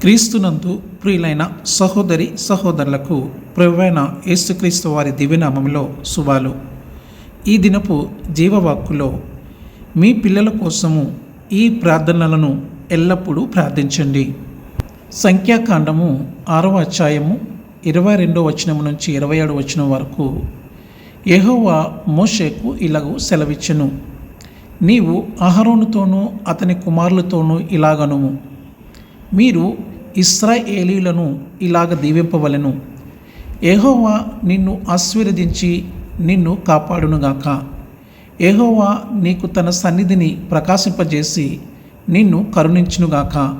క్రీస్తునందు ప్రియులైన సహోదరి సహోదరులకు ప్రభువైన యేసుక్రీస్తు వారి దివ్యనామంలో శుభాలు. ఈ దినపు జీవవాక్కులో మీ పిల్లల కోసము ఈ ప్రార్థనలను ఎల్లప్పుడూ ప్రార్థించండి. సంఖ్యాకాండము ఆరవ అధ్యాయము ఇరవై రెండో వచనం నుంచి ఇరవై ఏడు వచనం వరకు ఎహోవా మోషేకు ఇలాగూ సెలవిచ్చెను. నీవు అహరోనుతోనూ అతని కుమారులతోనూ ఇలాగనుము. మీరు ఇస్రాయేలీలను ఇలాగ దీవింపవలను. ఏహోవా నిన్ను ఆశీర్వదించి నిన్ను కాపాడునుగాక. ఏహోవా నీకు తన సన్నిధిని ప్రకాశింపజేసి నిన్ను కరుణించునుగాక.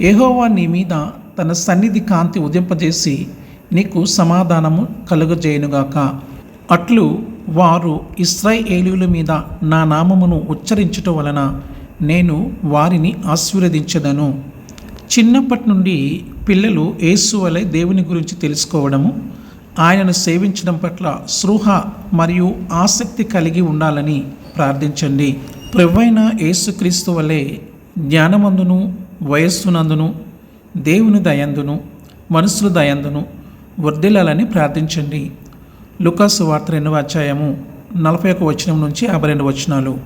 ఏహోవా నీ మీద తన సన్నిధి కాంతి ఉదింపజేసి నీకు సమాధానము కలుగజేయునుగాక. అట్లు వారు ఇస్రాయేలీల మీద నా నామమును ఉచ్చరించుట వలన నేను వారిని ఆశీర్వదించదను. చిన్నప్పటి నుండి పిల్లలు యేసు వలె దేవుని గురించి తెలుసుకోవడము ఆయనను సేవించడం పట్ల స్పృహ మరియు ఆసక్తి కలిగి ఉండాలని ప్రార్థించండి. ప్రవ్వైన యేసుక్రీస్తు వలె జ్ఞానమందును వయస్సునందును దేవుని దయందును మనుషుల దయందును వర్ధిల్లాలని ప్రార్థించండి. లుకాసు వార్త రెండవ అధ్యాయము నలభై ఒక వచనం నుంచి యాభై రెండు వచనాలు.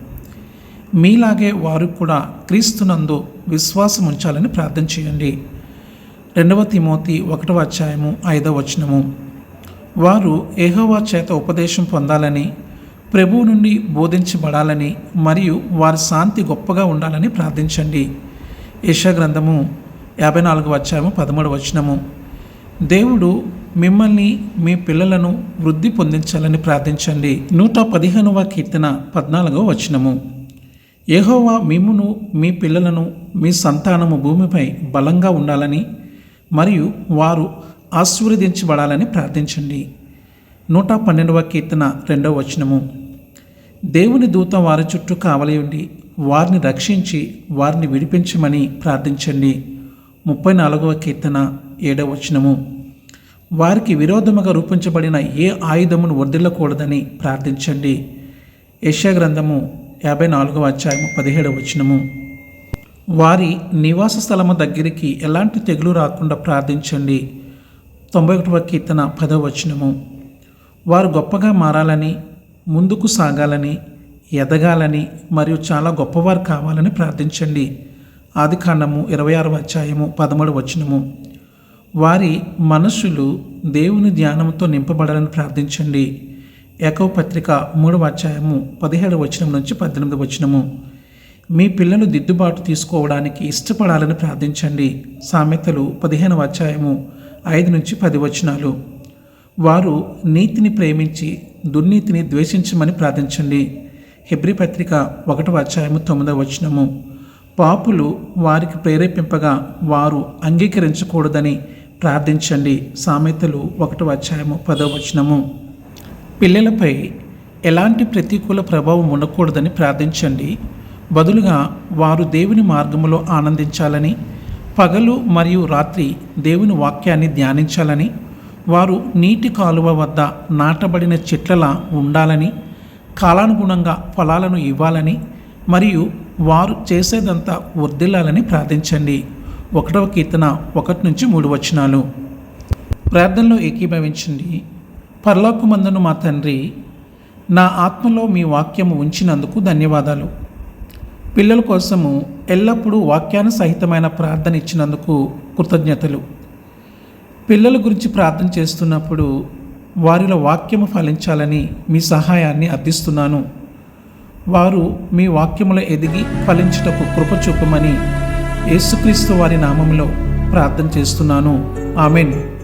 మీలాగే వారు కూడా క్రీస్తునందు విశ్వాసం ఉంచాలని ప్రార్థన చేయండి. రెండవ తిమోతి ఒకటవ అధ్యాయము ఐదవ వచనము. వారు ఏహోవా చేత ఉపదేశం పొందాలని ప్రభువు నుండి బోధించబడాలని మరియు వారి శాంతి గొప్పగా ఉండాలని ప్రార్థించండి. యశ గ్రంథము యాభై నాలుగు అధ్యాయము పదమూడు వచనము. దేవుడు మిమ్మల్ని మీ పిల్లలను వృద్ధి పొందించాలని ప్రార్థించండి. నూట పదిహేనవ కీర్తన పద్నాలుగవ వచనము. ఏహోవా మిమ్మును మీ పిల్లలను మీ సంతానము భూమిపై బలంగా ఉండాలని మరియు వారు ఆశీర్వదించబడాలని ప్రార్థించండి. నూట పన్నెండవ కీర్తన రెండవ వచనము. దేవుని దూత వారి చుట్టూ కావలి ఉండి వారిని రక్షించి వారిని విడిపించమని ప్రార్థించండి. ముప్పై నాలుగవ కీర్తన ఏడవ వచనము. వారికి విరోధముగా రూపించబడిన ఏ ఆయుధమును వర్దిల్లకూడదని ప్రార్థించండి. యెషయా గ్రంథము యాభై నాలుగవ అధ్యాయము పదిహేడవ వచనము. వారి నివాస స్థలము దగ్గరికి ఎలాంటి తెగులు రాకుండా ప్రార్థించండి. తొంభై ఒకటవ కీర్తన పదవ వచనము. వారు గొప్పగా మారాలని ముందుకు సాగాలని ఎదగాలని మరియు చాలా గొప్పవారు కావాలని ప్రార్థించండి. ఆది కాండము ఇరవై ఆరవ అధ్యాయము పదమూడు వచనము. వారి మనస్సులు దేవుని ధ్యానంతో నింపబడాలని ప్రార్థించండి. ఏకవ పత్రిక మూడవ అధ్యాయము పదిహేడు వచనం నుంచి పద్దెనిమిది వచనము. మీ పిల్లలు దిద్దుబాటు తీసుకోవడానికి ఇష్టపడాలని ప్రార్థించండి. సామెతలు పదిహేనవ అధ్యాయము ఐదు నుంచి పది వచనాలు. వారు నీతిని ప్రేమించి దుర్నీతిని ద్వేషించమని ప్రార్థించండి. హెబ్రి పత్రిక ఒకటవ అధ్యాయము తొమ్మిదవ వచనము. పాపులు వారికి ప్రేరేపింపగా వారు అంగీకరించకూడదని ప్రార్థించండి. సామెతలు ఒకటవ అధ్యాయము పదవ వచనము. పిల్లలపై ఎలాంటి ప్రతికూల ప్రభావం ఉండకూడదని ప్రార్థించండి. బదులుగా వారు దేవుని మార్గములో ఆనందించాలని పగలు మరియు రాత్రి దేవుని వాక్యాన్ని ధ్యానించాలని వారు నీటి కాలువ వద్ద నాటబడిన చెట్లలా ఉండాలని కాలానుగుణంగా ఫలాలను ఇవ్వాలని మరియు వారు చేసేదంతా వర్దిల్లాలని ప్రార్థించండి. ఒకటవ కీర్తన ఒకటి నుంచి మూడు వచనాలు. ప్రార్థనలో ఏకీభవించండి. పరలోకమందును మా తండ్రి నా ఆత్మలో మీ వాక్యము ఉంచినందుకు ధన్యవాదాలు. పిల్లల కోసము ఎల్లప్పుడూ వాక్యాను సహితమైన ప్రార్థన ఇచ్చినందుకు కృతజ్ఞతలు. పిల్లల గురించి ప్రార్థన చేస్తున్నప్పుడు వారిలో వాక్యము ఫలించాలని మీ సహాయాన్ని అర్థిస్తున్నాను. వారు మీ వాక్యములో ఎదిగి ఫలించుటకు కృప చూపమని యేసుక్రీస్తు వారి నామంలో ప్రార్థన చేస్తున్నాను. ఆమెన్.